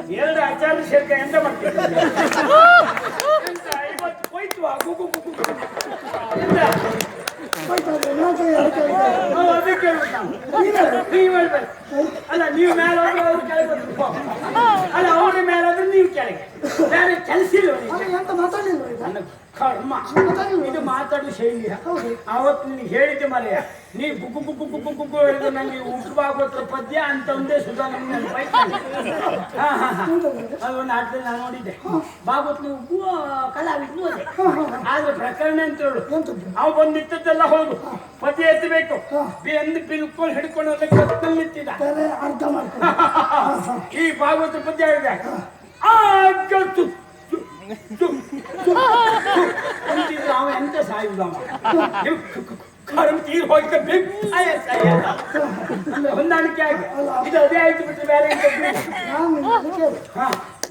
ಸೇರ್ಕ ಎಂತ ಮಾಡ್ತೀವಿ ಎಂತ ಇವತ್ತು ಹೋಯ್ತು ಆ ಗುಗು ಗುಗು ಗುಗು. ಎಂತ? ನಾವು ಅದಕ್ಕೆ ಹೇಳ್ಬೇಕು ನಾವು. ನೀವು ಹೇಳ್ಬೇಕು ಅಲ್ಲ ನೀವು ಮೇಲೆ ಹೋದ್ರೆ ಅವ್ರು ಕೆಳಗೆ ಬರ್ಬೇಕು. ಅಲ್ಲ ಅವ್ರ ಮೇಲೆ ಹೋದ್ರೆ ನೀವು ಕೆಳಗೆ ಬೇರೆ ಕೆಲಸ ಇಲ್ಲ ಅವ್ರಿಗೆ. ಎಂತ ಮಾತಾಡಲಿಲ್ಲ ಈಗ ನನ್ನ ಕರ್ಮ ಇದು ಮಾತಾಡೋ ಶೈಲಿ. ಅವತ್ತು ನಿನಗೆ ಹೇಳಿದ್ದೆ ಮರೆಯ ನೀ ಗುಗ್ಗು ಗುಗ್ಗು ಗುಗ್ಗು ಗುಗ್ಗು ಹೇಳಿದ್ರೆ ನನಗೆ ಉಂಟು ಭಾಗವತರ ಪದ್ಯ ಅಂತ ಒಂದೇ ಸುಧಾ ಹಾ ಅದೊಂದು ಆಟದಲ್ಲಿ ನಾನು ನೋಡಿದ್ದೆ. ಭಾಗವತ್ ನೀವು ಕಲಾವಿದ್ನು ಅದೇ ಆದ್ರೆ ಪ್ರಕರಣ ಅಂತ ಹೇಳು. ಅವು ಬಂದಿದ್ದದ್ದೆಲ್ಲ ಹೌದು. ಪದ್ಯ ಎತ್ತಬೇಕು. ಎಂದು ಬಿಲ್ಕೊಂಡು ಹಿಡ್ಕೊಂಡು ಕತ್ತಲ್ಲಿ ನಿಂತಿದ್ದ. ಈ ಭಾಗವತ ಪದ್ಯ ಹೇಳಿದೆ. ಆಗ ಅವ. ಎಂತ ಸಾಯುದ ಕರ್ಮ ತೀರ್ ಹೋಗಿ ಅಂದ್ರೆ ಹೊಂದಾಣಿಕೆ ಆಗಿ. ಇದು ಅದೇ ಆಯ್ತು ಬಿಟ್ಟು ಬೇರೆ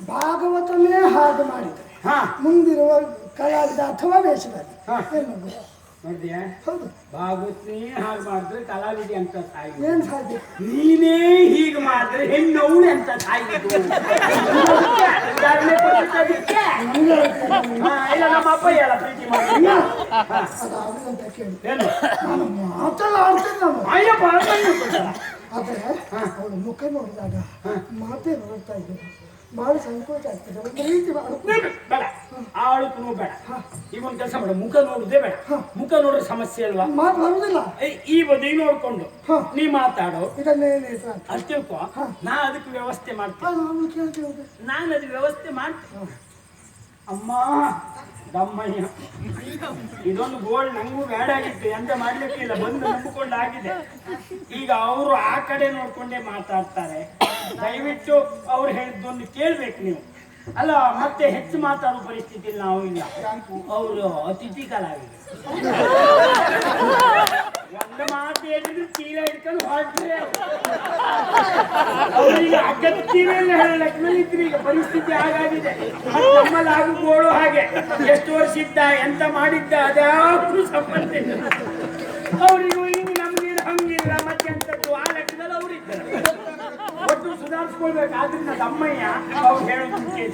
ಭಾಗವತನೇ ಹಾಗೆ ಮಾಡಿದ್ರೆ ಹಾ. ಮುಂದಿರುವ ಕಲಾವಿದ ಅಥವಾ ವೇಷಗಾರ? ನೋಡಿದ್ಯಾ ಹೌದು. ಭಾಗವತ್ನೇ ಹಾಗೆ ಮಾಡಿದ್ರೆ ಕಲಾವಿದೆ ಅಂತ ತಾಯಿ ಏನು ಸಾಧ್ಯ? ನೀನೇ ಹೀಗೆ ಮಾಡಿದ್ರೆ ಹೆಣ್ಣವಳು ಅಂತ ತಾಯಿ ಉದಾಹರಣೆ ಕೊಟ್ಟಿದ್ದಕ್ಕೆ. ನಮ್ಗೆ ಹಾ, ಇಲ್ಲ ನಮ್ಮ ಅಪ್ಪ ಹೇಳ ಪ್ರೀತಿ ಮಾಡಿ. ಅಂತ ಕೇಳಿ ಏನು? ನಾನು ಮಾತೆಲ್ಲ ಆಡ್ತೇನೆ ನಾನು ಅಯ್ಯಪ್ಪ ಅರ್ಧಂಗೆ ಕೊಡ್ತಾರ. ಆದ್ರೆ ಅವಳು ಮುಖ ನೋಡಿದಾಗ ಮಾತೇ ನೋಡ್ತಾ ಇದ್ದೇನೆ ಬಹಳ ಸಂಕೋಚ ಆಗ್ತದೆ. ಒಂದು ರೀತಿ ಬೇಡ, ಬೇಡ. ಆಳು ನೀವು ಬೇಡ. ಈಗ ಒಂದು ಕೆಲಸ ಮಾಡ. ಮುಖ ನೋಡುದೇ ಬೇಡ. ಮುಖ ನೋಡ್ರೆ ಸಮಸ್ಯೆ ಅಲ್ವಾ? ಮಾತು ಈ ಬದಿ ನೋಡ್ಕೊಂಡು. ನೀ ಮಾತಾಡು. ಇದನ್ನೇನೇ ತಿಳ್ಕೊ. ನಾ ಅದಕ್ಕೆ ವ್ಯವಸ್ಥೆ ಮಾಡ್ತೇನೆ. ನಾನು ಅದಕ್ಕೆ ವ್ಯವಸ್ಥೆ ಮಾಡ್ತೇನೆ. ಅಮ್ಮ ದಮ್ಮಯ್ಯ ಇದೊಂದು ಗೋಲ್ಡ್ ನಂಗೂ ಬೇಡ ಆಗಿತ್ತು. ಎಂತ ಮಾಡ್ಲಿಕ್ಕೆ ಇಲ್ಲ ಬಂದು ನಂಬಿಕೊಂಡು ಆಗಿದೆ ಈಗ ಅವರು ಆ ಕಡೆ ನೋಡ್ಕೊಂಡೇ ಮಾತಾಡ್ತಾರೆ. ದಯವಿಟ್ಟು ಅವ್ರು ಹೇಳಿದ್ದೊಂದು ಕೇಳ್ಬೇಕು ನೀವು. ಅಲ್ಲ, ಮತ್ತೆ ಹೆಚ್ಚು ಮಾತಾಡೋ ಪರಿಸ್ಥಿತಿ ನಾವು ಇಲ್ಲ. ಅವರು ಅತಿಥಿ ಕಲಾವಿದರು. ಒಂದು ಮಾತು ಹೇಳಿದ್ರು ಚೀಲ ಹಿಡ್ಕೊಂಡು ಹೊರಟ್ರೆ. ಅವರಿಗೆ ಅಗತ್ಯವೇ ಇಲ್ಲ ಹೇಳೋ ಇದ್ರು ಈಗ ಪರಿಸ್ಥಿತಿ ಹಾಗಾಗಿದೆ. ನಮ್ಮಲ್ಲಿ ಆಗು ಗೋಳು ಹಾಗೆ. ಎಷ್ಟು ವರ್ಷ ಇದ್ದ, ಎಂತ ಮಾಡಿದ್ದ ಅದ್ಯಾವ್ರು ಸಂಬಂಧ ಅವರಿಗೂ ಒಟ್ಟು ಸುಧಾರಿಸ್ಕೊಳ್ಬೇಕು ಆದ್ರಿಂದ ತಮ್ಮಯ್ಯ ಅವ್ರು ಹೇಳೋದು ಕೇಳಿ.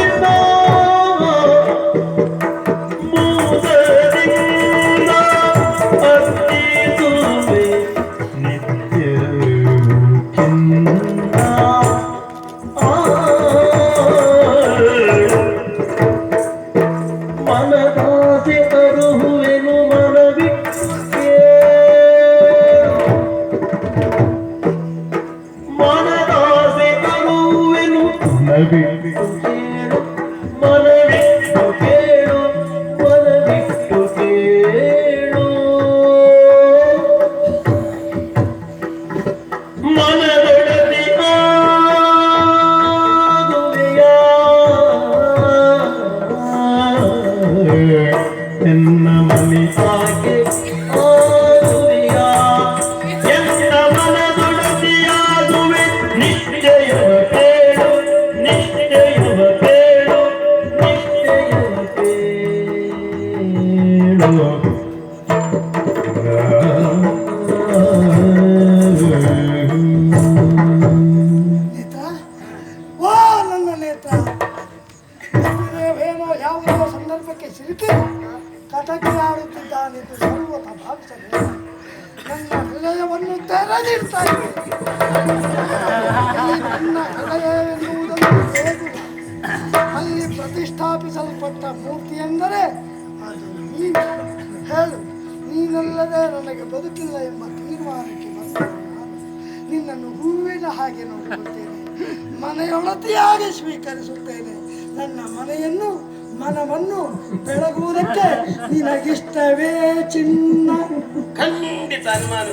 ಯಾವುದೋ ಸಂದರ್ಭಕ್ಕೆ ಸಿಲುಕಿ ಕಟಕಿ ಆಡುತ್ತಿದ್ದಾನೆ ಸರ್ವತ ಭಾವಿಸಬೇಕು ನನ್ನ ಹೃದಯವನ್ನು ತೆರೆದಿರ್ತಾರೆ ನನ್ನ ಅಲ್ಲಿ ಪ್ರತಿಷ್ಠಾಪಿಸಲ್ಪಟ್ಟ ಮೂರ್ತಿ ಎಂದರೆ ಅದು ನೀನು ಹೇಳು ನೀನಲ್ಲದೆ ನನಗೆ ಬದುಕಿಲ್ಲ ಎಂಬ ತೀರ್ಮಾನಕ್ಕೆ ಬಂದ ನಿನ್ನನ್ನು ಹೂವಿನ ಹಾಗೆ ನೋಡಿಕೊಳ್ಳುತ್ತೇನೆ ಮನೆಯೊಳತಿಯಾಗಿ ಸ್ವೀಕರಿಸುತ್ತೇನೆ ನನ್ನ ಮನೆಯನ್ನು ಮನವನ್ನು ಬೆಳಗುವುದಕ್ಕೆ ನಿನಗಿಷ್ಟವೇ ಚಿನ್ನ. ಖಂಡಿತ ಅನುಮಾನ